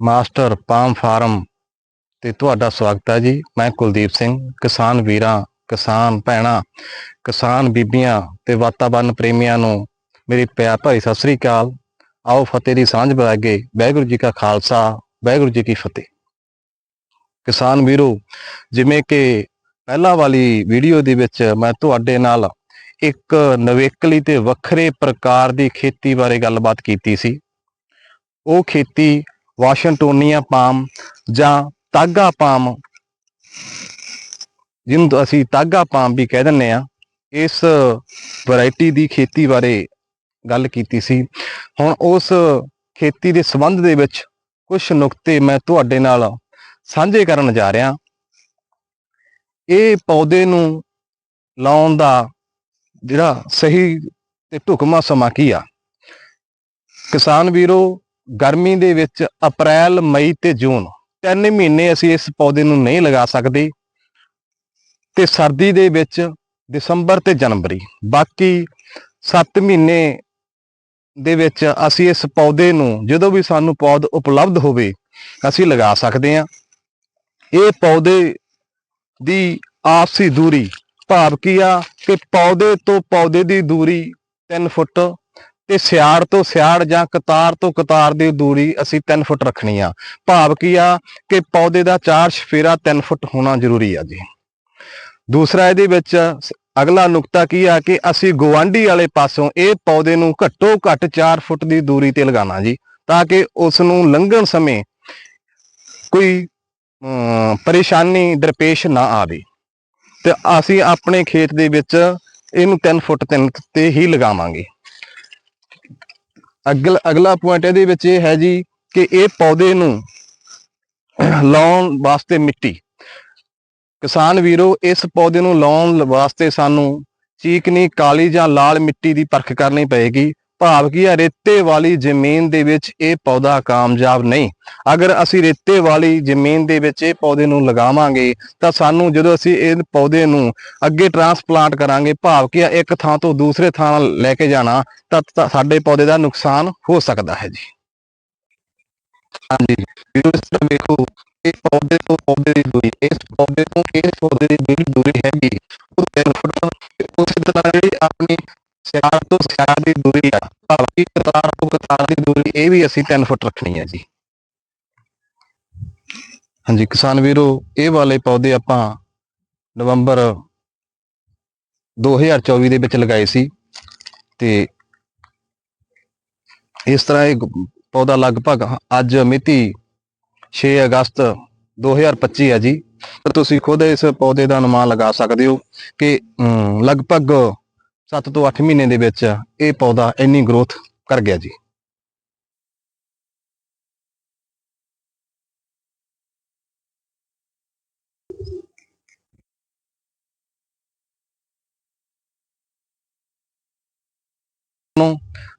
Master palm farm ਤੇ ਤੁਹਾਡਾ ਸਵਾਗਤ ਹੈ ਜੀ। ਮੈਂ ਕੁਲਦੀਪ ਸਿੰਘ, ਕਿਸਾਨ ਵੀਰਾਂ, ਕਿਸਾਨ ਭੈਣਾਂ, ਕਿਸਾਨ ਬੀਬੀਆਂ ਤੇ ਵਾਤਾਵਰਨ ਪ੍ਰੇਮੀਆਂ ਨੂੰ ਮੇਰੀ ਪਿਆਰ ਭਰੀ ਸਤਿ ਸ੍ਰੀ ਅਕਾਲ। ਆਓ ਫਤਿਹ ਦੀ ਸਾਂਝ ਬੁਲਾਗੇ ਵਾਹਿਗੁਰੂ ਜੀ ਕਾ ਖਾਲਸਾ, ਵਾਹਿਗੁਰੂ ਜੀ ਕੀ ਫਤਿਹ। ਕਿਸਾਨ ਵੀਰੋ, ਜਿਵੇਂ ਕਿ ਪਹਿਲਾਂ ਵਾਲੀ ਵੀਡੀਓ ਦੇ ਵਿੱਚ ਮੈਂ ਤੁਹਾਡੇ ਨਾਲ ਇੱਕ ਨਵੇਕਲੀ ਤੇ ਵੱਖਰੇ ਪ੍ਰਕਾਰ ਦੀ ਖੇਤੀ ਬਾਰੇ ਗੱਲਬਾਤ ਕੀਤੀ ਸੀ। ਉਹ ਖੇਤੀ ਵਾਸ਼ਿੰਗਟੋਨੀਆ ਪਾਮ ਜਾਂ ਤਾਗਾ ਪਾਮ, ਜਿਹਨੂੰ ਅਸੀਂ ਤਾਗਾ ਪਾਮ ਵੀ ਕਹਿ ਦਿੰਨੇ ਆ ਇਸ ਵੈਰਾਈਟੀ ਦੀ ਖੇਤੀ ਬਾਰੇ ਗੱਲ ਕੀਤੀ ਸੀ। ਹੁਣ ਉਸ ਖੇਤੀ ਦੇ ਸੰਬੰਧ ਦੇ ਵਿੱਚ ਕੁਝ ਨੁਕਤੇ ਮੈਂ ਤੁਹਾਡੇ ਨਾਲ ਸਾਂਝੇ ਕਰਨ ਜਾ ਰਿਹਾ। ਇਹ ਪੌਦੇ ਨੂੰ ਲਾਉਣ ਦਾ ਜਿਹੜਾ ਸਹੀ ਤੇ ਢੁਕਮਾ ਸਮਾਂ ਕੀ ਆ? ਕਿਸਾਨ ਵੀਰੋ, ਗਰਮੀ ਦੇ ਵਿੱਚ ਅਪ੍ਰੈਲ, ਮਈ ਤੇ ਜੂਨ ਤਿੰਨ ਮਹੀਨੇ ਅਸੀਂ ਇਸ ਪੌਦੇ ਨੂੰ ਨਹੀਂ ਲਗਾ ਸਕਦੇ ਤੇ ਸਰਦੀ ਦੇ ਵਿੱਚ ਦਸੰਬਰ ਤੇ ਜਨਵਰੀ। ਬਾਕੀ 7 ਮਹੀਨੇ ਦੇ ਵਿੱਚ ਅਸੀਂ ਇਸ ਪੌਦੇ ਨੂੰ ਜਦੋਂ ਵੀ ਸਾਨੂੰ ਪੌਦ ਉਪਲਬਧ ਹੋਵੇ, ਅਸੀਂ ਲਗਾ ਸਕਦੇ ਹਾਂ। ਇਹ ਪੌਦੇ ਦੀ ਆਪਸੀ ਦੂਰੀ ਭਾਵ ਕੀ ਆ ਕਿ ਪੌਦੇ ਤੋਂ ਪੌਦੇ ਦੀ ਦੂਰੀ 3 ਫੁੱਟ ਤੇ ਸਿਆੜ ਤੋਂ ਸਿਆੜ ਜਾਂ ਕਤਾਰ ਤੋਂ ਕਤਾਰ ਦੀ ਦੂਰੀ ਅਸੀਂ 3 ਫੁੱਟ ਰੱਖਣੀ ਆ। ਭਾਵ ਕੀ ਆ ਕਿ ਪੌਦੇ ਦਾ ਚਾਰ ਸ਼ਫੇਰਾ 3 ਫੁੱਟ ਹੋਣਾ ਜ਼ਰੂਰੀ ਆ ਜੀ। ਦੂਸਰਾ ਇਹਦੇ ਵਿੱਚ ਅਗਲਾ ਨੁਕਤਾ ਕੀ ਆ ਕਿ ਅਸੀਂ ਗਵਾਂਢੀ ਵਾਲੇ ਪਾਸੋਂ ਇਹ ਪੌਦੇ ਨੂੰ ਘੱਟੋ ਘੱਟ 4 ਫੁੱਟ ਦੀ ਦੂਰੀ ਤੇ ਲਗਾਉਣਾ ਜੀ, ਤਾਂ ਕਿ ਉਸ ਨੂੰ ਲੰਘਣ ਸਮੇਂ ਕੋਈ ਪਰੇਸ਼ਾਨੀ, ਦਰਪੇਸ਼ ਨਾ ਆਵੇ। ਤੇ ਅਸੀਂ ਆਪਣੇ ਖੇਤ ਦੇ ਵਿੱਚ ਇਹਨੂੰ 3 ਫੁੱਟ ਤਿੰਨ ਤੇ ਹੀ ਲਗਾਵਾਂਗੇ। ਅਗਲ, ਅਗਲਾ ਪੁਆਇੰਟ ਇਹਦੇ ਵਿੱਚ ਇਹ ਹੈ ਜੀ ਕਿ ਇਹ ਪੌਦੇ ਨੂੰ ਲਾਉਣ ਵਾਸਤੇ ਮਿੱਟੀ। ਕਿਸਾਨ ਵੀਰੋ, ਇਸ ਪੌਦੇ ਨੂੰ ਲਾਉਣ ਵਾਸਤੇ ਸਾਨੂੰ ਚੀਕਨੀ ਕਾਲੀ ਜਾਂ ਲਾਲ ਮਿੱਟੀ ਦੀ ਪਰਖ ਕਰਨੀ ਪਏਗੀ। ਭਾਵ ਕੀ ਹੈ ਰੇਤੇ ਵਾਲੀ ਜ਼ਮੀਨ ਦੇ ਵਿੱਚ ਇਹ ਪੌਦਾ ਕਾਮਯਾਬ ਨਹੀਂ। ਅਗਰ ਅਸੀਂ ਰੇਤੇ ਵਾਲੀ ਜ਼ਮੀਨ ਦੇ ਵਿੱਚ ਇਹ ਪੌਦੇ ਨੂੰ ਲਗਾਵਾਂਗੇ, ਤਾਂ ਸਾਨੂੰ ਜਦੋਂ ਅਸੀਂ ਇਹ ਪੌਦੇ ਨੂੰ ਅੱਗੇ ਟਰਾਂਸਪਲਾਂਟ ਕਰਾਂਗੇ, ਭਾਵ ਕੀ ਹੈ ਇੱਕ ਥਾਂ ਤੋਂ ਦੂਸਰੇ ਥਾਂ ਲੈ ਕੇ ਜਾਣਾ, ਤਾਂ ਸਾਡੇ ਪੌਦੇ ਦਾ ਨੁਕਸਾਨ ਹੋ ਸਕਦਾ ਹੈ ਜੀ। ਹਾਂਜੀ ਵੀਡੀਓ ਇਸ ਵੇਖੋ, ਇਹ ਪੌਦੇ ਤੋਂ ਪੌਦੇ ਦੀ ਦੂਰੀ, ਇਸ ਪੌਦੇ ਤੋਂ ਇਸ ਪੌਦੇ ਦੀ ਜਿਹੜੀ ਦੂਰੀ ਹੈਗੀ। ਉਹ 3 ਫੁੱਟ ਤੇ ਤਰ੍ਹਾਂ ਜਿਹੜੀ ਆਪਣੀ ਸਿਆਰ ਤੋਂ ਸਿਆਰ ਦੀ ਦੂਰੀ ਆ। ਭਾਵ ਕਤਾਰ ਤੋਂ ਕਤਾਰ ਦੀ ਦੂਰੀ, ਇਹ ਵੀ ਅਸੀਂ 3 ਫੁੱਟ ਰੱਖਣੀ ਹੈ ਜੀ। ਹਾਂਜੀ, ਕਿਸਾਨ ਵੀਰੋ, ਇਹ ਵਾਲੇ ਪੌਦੇ ਆਪਾਂ ਨਵੰਬਰ 2024 ਦੇ ਵਿੱਚ ਲਗਾਏ ਸੀ। ਤੇ ਇਸ ਤਰ੍ਹਾਂ ਇਹ ਪੌਦਾ ਲਗਭਗ ਅੱਜ ਮਿਤੀ 6 ਅਗਸਤ 2025 ਹੈ ਜੀ। ਤਾਂ ਤੁਸੀਂ ਖੁਦ ਇਸ ਪੌਦੇ ਦਾ ਅਨੁਮਾਨ ਲਗਾ ਸਕਦੇ ਹੋ ਕਿ ਲਗਭਗ 7 ਤੋਂ 8 ਮਹੀਨੇ ਦੇ ਵਿੱਚ ਇਹ ਪੌਦਾ ਇੰਨੀ ਗਰੋਥ ਕਰ ਗਿਆ ਜੀ। ਨੂੰ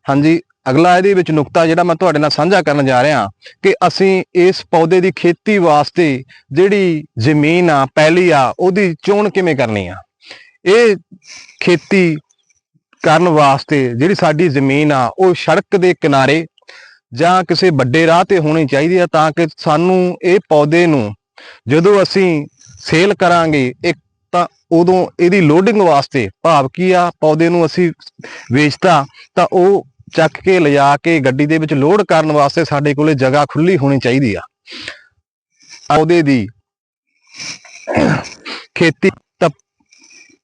ਹਾਂਜੀ, ਅਗਲਾ ਇਹਦੇ ਵਿੱਚ ਨੁਕਤਾ ਜਿਹੜਾ ਮੈਂ ਤੁਹਾਡੇ ਨਾਲ ਸਾਂਝਾ ਕਰਨ ਜਾ ਰਿਹਾ ਕਿ ਅਸੀਂ ਇਸ ਪੌਦੇ ਦੀ ਖੇਤੀ ਵਾਸਤੇ ਜਿਹੜੀ ਜ਼ਮੀਨ ਆ, ਪੈਲੀ ਆ, ਉਹਦੀ ਚੋਣ ਕਿਵੇਂ ਕਰਨੀ ਆ। ਇਹ ਖੇਤੀ ਕਰਨ ਵਾਸਤੇ ਜਿਹੜੀ ਸਾਡੀ ਜ਼ਮੀਨ ਆ, ਉਹ ਸੜਕ ਦੇ ਕਿਨਾਰੇ ਜਾਂ ਕਿਸੇ ਵੱਡੇ ਰਾਹ ਤੇ ਹੋਣੀ ਚਾਹੀਦੀ ਆ ਤਾਂ ਕਿ ਸਾਨੂੰ ਇਹ ਪੌਦੇ ਨੂੰ ਜਦੋਂ ਅਸੀਂ ਸੇਲ ਕਰਾਂਗੇ, ਇੱਕ ਤਾਂ ਉਦੋਂ ਇਹਦੀ ਲੋਡਿੰਗ ਵਾਸਤੇ ਭਾਵ ਕੀ ਆ, ਪੌਦੇ ਨੂੰ ਅਸੀਂ ਵੇਚਤਾ ਤਾਂ ਉਹ ਚੱਕ ਕੇ ਲਿਜਾ ਕੇ ਗੱਡੀ ਦੇ ਵਿੱਚ ਲੋਡ ਕਰਨ ਵਾਸਤੇ ਸਾਡੇ ਕੋਲੇ ਜਗ੍ਹਾ ਖੁੱਲੀ ਹੋਣੀ ਚਾਹੀਦੀ ਆ। ਪੌਦੇ ਦੀ ਖੇਤੀ ਤਾਂ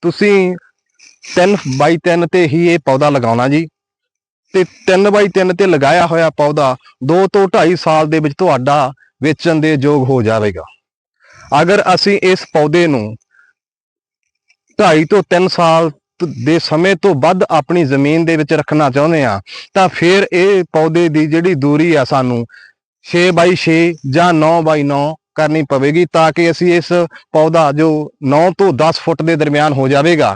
ਤੁਸੀਂ 3 ਬਾਈ 3 ਤੇ ਹੀ ਇਹ ਪੌਦਾ ਲਗਾਉਣਾ ਜੀ। ਤੇ 3 ਬਾਈ 3 ਤੇ ਲਗਾਇਆ ਹੋਇਆ ਪੌਦਾ 2 ਤੋਂ 2.5 ਸਾਲ ਦੇ ਵਿੱਚ ਤੁਹਾਡਾ ਵੇਚਣ ਦੇ ਯੋਗ ਹੋ ਜਾਵੇਗਾ। ਅਗਰ ਅਸੀਂ ਇਸ ਪੌਦੇ ਨੂੰ 2.5 ਤੋਂ 3 ਸਾਲ ਦੇ ਸਮੇਂ ਤੋਂ ਵੱਧ ਆਪਣੀ ਜ਼ਮੀਨ ਦੇ ਵਿੱਚ ਰੱਖਣਾ ਚਾਹੁੰਦੇ ਆ ਤਾਂ ਫਿਰ ਇਹ ਪੌਦੇ ਦੀ ਜਿਹੜੀ ਦੂਰੀ ਆ ਸਾਨੂੰ 6 ਬਾਈ 6 ਜਾਂ 9 ਬਾਈ 9 ਕਰਨੀ ਪਵੇਗੀ, ਤਾਂ ਕਿ ਅਸੀਂ ਇਸ ਪੌਦਾ ਜੋ 9 ਤੋਂ 10 ਫੁੱਟ ਦੇ ਦਰਮਿਆਨ ਹੋ ਜਾਵੇਗਾ।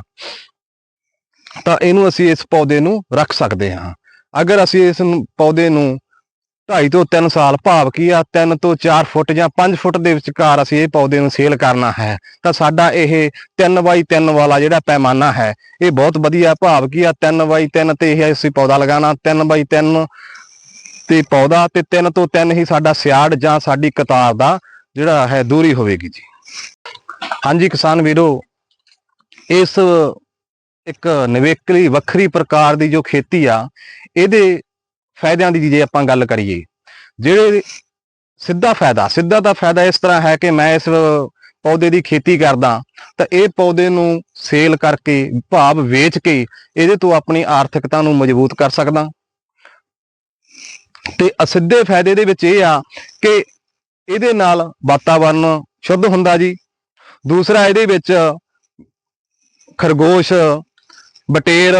ਤਾਂ ਇਹਨੂੰ ਅਸੀਂ ਇਸ ਪੌਦੇ ਨੂੰ ਰੱਖ ਸਕਦੇ ਹਾਂ। ਅਗਰ ਅਸੀਂ ਇਸ ਪੌਦੇ ਨੂੰ 2.5 ਤੋਂ 3 ਸਾਲ ਭਾਵ ਕੀ ਆ 3 ਤੋਂ 4 ਫੁੱਟ ਜਾਂ 5 ਫੁੱਟ ਦੇ ਵਿਚਕਾਰ ਅਸੀਂ ਇਹ ਪੌਦੇ ਨੂੰ ਸੇਲ ਕਰਨਾ ਹੈ, ਤਾਂ ਸਾਡਾ ਇਹ 3 ਬਾਈ 3 ਵਾਲਾ ਜਿਹੜਾ ਪੈਮਾਨਾ ਹੈ, ਇਹ ਬਹੁਤ ਵਧੀਆ ਭਾਵ ਕੀ ਆ 3 ਬਾਈ 3 ਤੇ ਇਹ ਅਸੀਂ ਪੌਦਾ ਲਗਾਉਣਾ 3 ਬਾਈ 3 ਤੇ ਪੌਦਾ ਤੇ ਤਿੰਨ ਤੋਂ ਤਿੰਨ ਹੀ ਸਾਡਾ ਸਿਆੜ ਜਾਂ ਸਾਡੀ ਕਤਾਰ ਦਾ ਜਿਹੜਾ ਹੈ, ਦੂਰੀ ਹੋਵੇਗੀ ਜੀ। ਹਾਂਜੀ ਕਿਸਾਨ ਵੀਰੋ, ਇਸ ਇੱਕ ਨਿਵੇਕਲੀ ਵੱਖਰੀ ਪ੍ਰਕਾਰ ਦੀ ਜੋ ਖੇਤੀ ਆ, ਇਹਦੇ ਫਾਇਦਿਆਂ ਦੀ ਜੇ ਆਪਾਂ ਗੱਲ ਕਰੀਏ, ਜਿਹੜੇ ਸਿੱਧਾ ਫਾਇਦਾ, ਸਿੱਧਾ ਦਾ ਫਾਇਦਾ ਇਸ ਤਰ੍ਹਾਂ ਹੈ ਕਿ ਮੈਂ ਇਸ ਪੌਦੇ ਦੀ ਖੇਤੀ ਕਰਦਾ, ਤਾਂ ਇਹ ਪੌਦੇ ਨੂੰ ਸੇਲ ਕਰਕੇ ਭਾਵ ਵੇਚ ਕੇ ਇਹਦੇ ਤੋਂ ਆਪਣੀ ਆਰਥਿਕਤਾ ਨੂੰ ਮਜ਼ਬੂਤ ਕਰ ਸਕਦਾ। ਤੇ ਅਸਿੱਧੇ ਫਾਇਦੇ ਦੇ ਵਿੱਚ ਇਹ ਆ ਕਿ ਇਹਦੇ ਨਾਲ ਵਾਤਾਵਰਨ ਸ਼ੁੱਧ ਹੁੰਦਾ ਜੀ। ਦੂਸਰਾ ਇਹਦੇ ਵਿੱਚ ਖਰਗੋਸ਼ ਬਟੇਰ,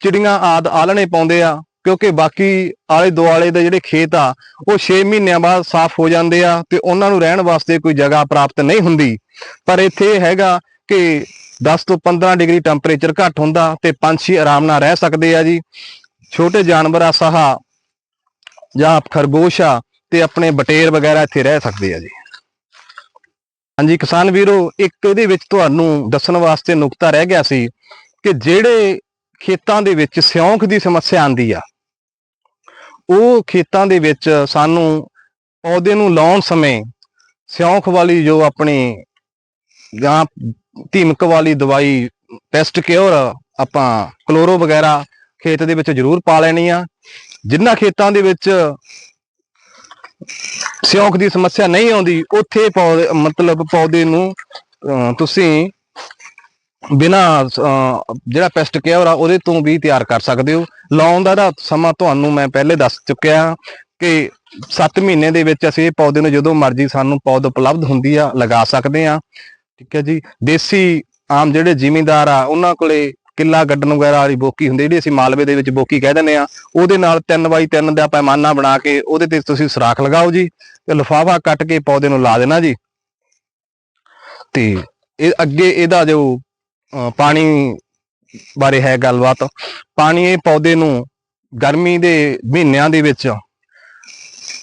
ਚਿੜੀਆਂ ਆਦ ਆਲਣੇ ਪਾਉਂਦੇ ਆ, ਕਿਉਂਕਿ ਬਾਕੀ ਆਲੇ ਦੁਆਲੇ ਦੇ ਜਿਹੜੇ ਖੇਤ ਆ, ਉਹ 6 ਮਹੀਨਿਆਂ ਬਾਅਦ ਸਾਫ਼ ਹੋ ਜਾਂਦੇ ਆ ਤੇ ਉਹਨਾਂ ਨੂੰ ਰਹਿਣ ਵਾਸਤੇ ਕੋਈ ਜਗ੍ਹਾ ਪ੍ਰਾਪਤ ਨਹੀਂ ਹੁੰਦੀ। ਪਰ ਇੱਥੇ ਇਹ ਹੈਗਾ ਕਿ 10 ਤੋਂ 15 ਡਿਗਰੀ ਟੈਂਪਰੇਚਰ ਘੱਟ ਹੁੰਦਾ ਤੇ ਪੰਛੀ ਆਰਾਮ ਨਾਲ ਰਹਿ ਸਕਦੇ ਆ ਜੀ। ਛੋਟੇ ਜਾਨਵਰ ਆ ਸਾਹਾ, ਜਾਂ ਖਰਗੋਸ਼ ਆ ਤੇ ਆਪਣੇ ਬਟੇਰ ਵਗੈਰਾ ਇੱਥੇ ਰਹਿ ਸਕਦੇ ਆ ਜੀ। ਹਾਂਜੀ ਕਿਸਾਨ ਵੀਰੋ, ਇੱਕ ਇਹਦੇ ਵਿੱਚ ਤੁਹਾਨੂੰ ਦੱਸਣ ਵਾਸਤੇ ਨੁਕਤਾ ਰਹਿ ਗਿਆ ਸੀ ਕਿ ਜਿਹੜੇ ਖੇਤਾਂ ਦੇ ਵਿੱਚ ਸਿਉਂਖ ਦੀ ਸਮੱਸਿਆ ਆਂਦੀ ਆ ਉਹ ਖੇਤਾਂ ਦੇ ਵਿੱਚ ਸਾਨੂੰ ਪੌਦੇ ਨੂੰ ਲਾਉਣ ਸਮੇਂ ਸਿਉਂਖ ਵਾਲੀ ਜੋ ਆਪਣੀ ਜਾਂ ਧੀਮਕ ਵਾਲੀ ਦਵਾਈ ਪੈਸਟ ਕਿਉਰ ਆਪਾਂ ਕਲੋਰੋ ਵਗੈਰਾ ਖੇਤ ਦੇ ਵਿੱਚ ਜ਼ਰੂਰ ਪਾ ਲੈਣੀ ਆ। ਜਿਨ੍ਹਾਂ ਖੇਤਾਂ ਦੇ ਵਿੱਚ ਸਿਉਂਖ ਦੀ ਸਮੱਸਿਆ ਨਹੀਂ ਆਉਂਦੀ ਉੱਥੇ ਪੌਦੇ ਮਤਲਬ ਪੌਦੇ ਨੂੰ ਅਹ, ਤੁਸੀਂ ਬਿਨਾ ਜਿਹੜਾ ਪੈਸਟ ਕੇਅਰ ਆ, ਉਹਦੇ ਤੋਂ ਵੀ ਤਿਆਰ ਕਰ ਸਕਦੇ ਹੋ। ਲਾਉਣ ਦਾ ਇਹਦਾ ਸਮਾਂ ਤੁਹਾਨੂੰ ਮੈਂ ਪਹਿਲੇ ਦੱਸ ਚੁੱਕਿਆ ਕਿ 7 ਮਹੀਨੇ ਦੇ ਵਿੱਚ ਅਸੀਂ ਇਹ ਪੌਦੇ ਨੂੰ ਜਦੋਂ ਮਰਜ਼ੀ ਸਾਨੂੰ ਪੌਦ ਉਪਲਬਧ ਹੁੰਦੀ ਆ, ਲਗਾ ਸਕਦੇ ਆ। ਠੀਕ ਹੈ ਜੀ। ਦੇਸੀ ਆਮ ਜਿਹੜੇ ਜ਼ਿਮੀਂਦਾਰ ਆ, ਉਹਨਾਂ ਕੋਲੇ ਕਿੱਲਾ ਗੱਡਣ ਵਗੈਰਾ ਵਾਲੀ ਬੋਕੀ ਹੁੰਦੀ ਜਿਹੜੀ ਅਸੀਂ ਮਾਲਵੇ ਦੇ ਵਿੱਚ ਬੋਕੀ ਕਹਿ ਦਿੰਦੇ ਆ, ਉਹਦੇ ਨਾਲ 3x3 ਦਾ ਪੈਮਾਨਾ ਬਣਾ ਕੇ ਉਹਦੇ ਤੇ ਤੁਸੀਂ ਸੁਰਾਖ ਲਗਾਓ ਜੀ ਤੇ ਲਿਫਾਫਾ ਕੱਟ ਕੇ ਪੌਦੇ ਨੂੰ ਲਾ ਦੇਣਾ ਜੀ। ਤੇ ਇਹ ਅੱਗੇ ਇਹਦਾ ਜੋ ਪਾਣੀ ਬਾਰੇ ਹੈ ਗੱਲਬਾਤ। ਪਾਣੀ ਇਹ ਪੌਦੇ ਨੂੰ ਗਰਮੀ ਦੇ ਮਹੀਨਿਆਂ ਦੇ ਵਿੱਚ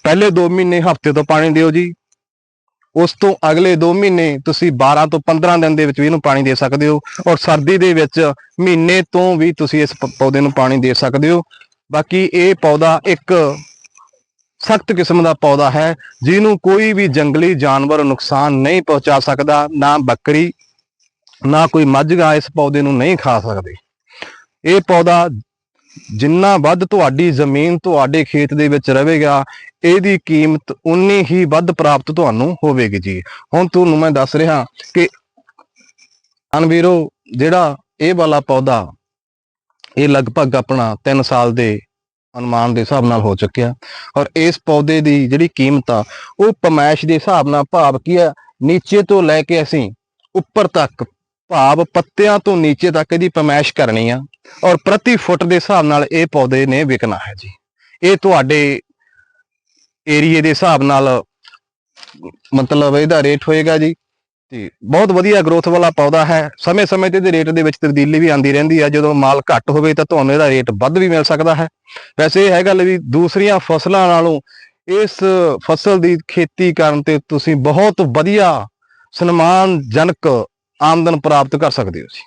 ਪਹਿਲੇ 2 ਮਹੀਨੇ ਹਫ਼ਤੇ ਤੋਂ ਪਾਣੀ ਦਿਓ ਜੀ। ਉਸ ਤੋਂ ਅਗਲੇ 2 ਮਹੀਨੇ ਤੁਸੀਂ 12 ਤੋਂ 15 ਦਿਨ ਦੇ ਵਿੱਚ ਵੀ ਇਹਨੂੰ ਪਾਣੀ ਦੇ ਸਕਦੇ ਹੋ ਔਰ ਸਰਦੀ ਦੇ ਵਿੱਚ ਮਹੀਨੇ ਤੋਂ ਵੀ ਤੁਸੀਂ ਇਸ ਪੌਦੇ ਨੂੰ ਪਾਣੀ ਦੇ ਸਕਦੇ ਹੋ। ਬਾਕੀ ਇਹ ਪੌਦਾ ਇੱਕ ਸਖਤ ਕਿਸਮ ਦਾ ਪੌਦਾ ਹੈ, ਜਿਹਨੂੰ ਕੋਈ ਵੀ ਜੰਗਲੀ ਜਾਨਵਰ ਨੁਕਸਾਨ ਨਹੀਂ ਪਹੁੰਚਾ ਸਕਦਾ, ਨਾ ਬੱਕਰੀ ਨਾ ਕੋਈ ਮੱਝਗਾ ਇਸ ਪੌਦੇ ਨੂੰ ਨਹੀਂ ਖਾ ਸਕਦੇ। ਇਹ ਪੌਦਾ ਜਿੰਨਾ ਵੱਧ ਤੁਹਾਡੀ ਜ਼ਮੀਨ ਤੁਹਾਡੇ ਖੇਤ ਦੇ ਵਿੱਚ ਰਹੇਗਾ, ਇਹਦੀ ਕੀਮਤ ਉਨੀ ਹੀ ਵੱਧ ਪ੍ਰਾਪਤ ਤੁਹਾਨੂੰ ਹੋਵੇਗੀ ਜੀ। ਹੁਣ ਤੁਹਾਨੂੰ ਮੈਂ ਦੱਸ ਰਿਹਾ ਕਿ ਅਨਵੀਰੋ ਜਿਹੜਾ ਇਹ ਵਾਲਾ ਪੌਦਾ ਇਹ ਲਗਭਗ ਆਪਣਾ 3 ਸਾਲ ਦੇ ਅਨੁਮਾਨ ਦੇ ਹਿਸਾਬ ਨਾਲ ਹੋ ਚੁੱਕਿਆ ਔਰ ਇਸ ਪੌਦੇ ਦੀ ਜਿਹੜੀ ਕੀਮਤ ਆ, ਉਹ ਪਮਾਇਸ਼ ਦੇ ਹਿਸਾਬ ਨਾਲ ਭਾਵ ਕੀ ਹੈ ਨੀਚੇ ਤੋਂ ਲੈ ਕੇ ਅਸੀਂ ਉੱਪਰ ਤੱਕ ਭਾਵ ਪੱਤਿਆਂ ਤੋਂ ਨੀਚੇ ਤੱਕ ਇਹਦੀ ਪਮੈਸ਼ ਕਰਨੀ ਆ ਔਰ ਪ੍ਰਤੀ ਫੁੱਟ ਦੇ ਹਿਸਾਬ ਨਾਲ ਇਹ ਪੌਦੇ ਨੇ ਵਿਕਣਾ ਹੈ ਜੀ। ਇਹ ਤੁਹਾਡੇ ਏਰੀਏ ਦੇ ਹਿਸਾਬ ਨਾਲ ਮਤਲਬ ਇਹਦਾ ਰੇਟ ਹੋਏਗਾ ਜੀ ਤੇ ਬਹੁਤ ਵਧੀਆ ਗਰੋਥ ਵਾਲਾ ਪੌਦਾ ਹੈ। ਸਮੇਂ-ਸਮੇਂ ਤੇ ਇਹਦੇ ਰੇਟ ਦੇ ਵਿੱਚ ਤਬਦੀਲੀ ਵੀ ਆਂਦੀ ਰਹਿੰਦੀ ਹੈ ਜਦੋਂ ਮਾਲ ਘੱਟ ਹੋਵੇ ਤਾਂ ਤੁਹਾਨੂੰ ਇਹਦਾ ਰੇਟ ਵੱਧ ਵੀ ਮਿਲ ਸਕਦਾ ਹੈ। ਵੈਸੇ ਇਹ ਹੈ ਗੱਲ ਵੀ ਦੂਸਰੀਆਂ ਫਸਲਾਂ ਨਾਲੋਂ ਇਸ ਫਸਲ ਦੀ ਖੇਤੀ ਕਰਨ ਤੇ ਤੁਸੀਂ ਬਹੁਤ ਵਧੀਆ ਸਨਮਾਨਜਨਕ ਆਮਦਨ ਪ੍ਰਾਪਤ ਕਰ ਸਕਦੇ ਹੋ ਜੀ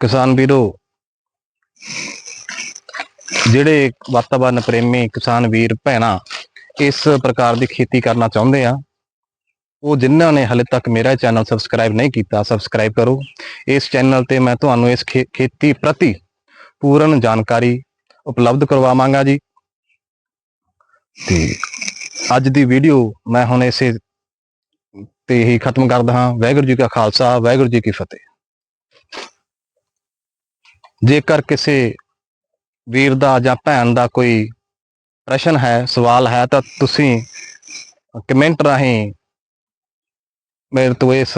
ਕਿਸਾਨ ਵੀਰੋ, ਜਿਹੜੇ ਵਾਤਾਵਰਨ ਪ੍ਰੇਮੀ ਕਿਸਾਨ ਵੀਰ ਭੈਣਾ ਇਸ ਪ੍ਰਕਾਰ ਦੀ ਖੇਤੀ ਕਰਨਾ ਚਾਹੁੰਦੇ ਆ, ਉਹ ਜਿਨ੍ਹਾਂ ਨੇ ਹਲੇ ਤੱਕ ਮੇਰਾ ਚੈਨਲ ਸਬਸਕ੍ਰਾਈਬ ਨਹੀਂ ਕੀਤਾ, ਸਬਸਕ੍ਰਾਈਬ ਕਰੋ। ਇਸ ਚੈਨਲ ਤੇ ਮੈਂ ਤੁਹਾਨੂੰ ਇਸ ਖੇ- ਖੇਤੀ ਪ੍ਰਤੀ ਪੂਰਨ ਜਾਣਕਾਰੀ ਉਪਲਬਧ ਕਰਵਾਵਾਂਗਾ ਜੀ। ਤੇ ਅੱਜ ਦੀ ਵੀਡੀਓ ਮੈਂ ਹੁਣ ਇਸੇ ਤੇ ਹੀ ਖਤਮ ਕਰਦਾ ਹਾਂ। ਵਾਹਿਗੁਰੂ ਜੀ ਕਾ ਖਾਲਸਾ, ਵਾਹਿਗੁਰੂ ਜੀ ਕੀ ਫਤਿਹ। ਜੇਕਰ ਕਿਸੇ ਵੀਰ ਦਾ ਜਾਂ ਭੈਣ ਦਾ ਕੋਈ ਪ੍ਰਸ਼ਨ ਹੈ, ਸਵਾਲ ਹੈ, ਤਾਂ ਤੁਸੀਂ ਕਮੈਂਟ ਰਾਹੀਂ ਮੇਰੇ ਤੋਂ ਇਸ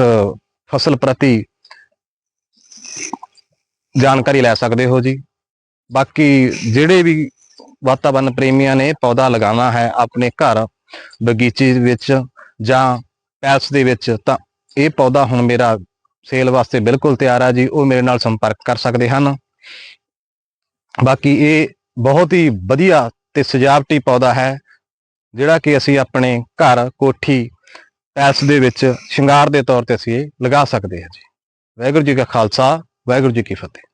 ਫਸਲ ਪ੍ਰਤੀ ਜਾਣਕਾਰੀ ਲੈ ਸਕਦੇ ਹੋ ਜੀ। ਬਾਕੀ ਜਿਹੜੇ ਵੀ ਵਾਤਾਵਰਨ ਪ੍ਰੇਮੀਆਂ ਨੇ ਪੌਦਾ ਲਗਾਉਣਾ ਹੈ, ਆਪਣੇ ਘਰ ਬਗੀਚੇ ਵਿੱਚ ਜਾਂ ਪੈਲਸ ਦੇ ਵਿੱਚ ਤਾਂ ਇਹ ਪੌਦਾ ਹੁਣ ਮੇਰਾ ਸੇਲ ਵਾਸਤੇ ਬਿਲਕੁਲ ਤਿਆਰ ਆ ਜੀ, ਉਹ ਮੇਰੇ ਨਾਲ ਸੰਪਰਕ ਕਰ ਸਕਦੇ ਹਨ। ਬਾਕੀ ਇਹ ਬਹੁਤ ਹੀ ਵਧੀਆ ਤੇ ਸਜਾਵਟੀ ਪੌਦਾ ਹੈ, ਜਿਹੜਾ ਕਿ ਅਸੀਂ ਆਪਣੇ ਘਰ ਕੋਠੀ ਪੈਲਸ ਦੇ ਵਿੱਚ ਸ਼ਿੰਗਾਰ ਦੇ ਤੌਰ ਤੇ ਅਸੀਂ ਇਹ ਲਗਾ ਸਕਦੇ ਹਾਂ ਜੀ। ਵਾਹਿਗੁਰੂ ਜੀ ਕਾ ਖਾਲਸਾ, ਵਾਹਿਗੁਰੂ ਜੀ ਕੀ ਫਤਿਹ।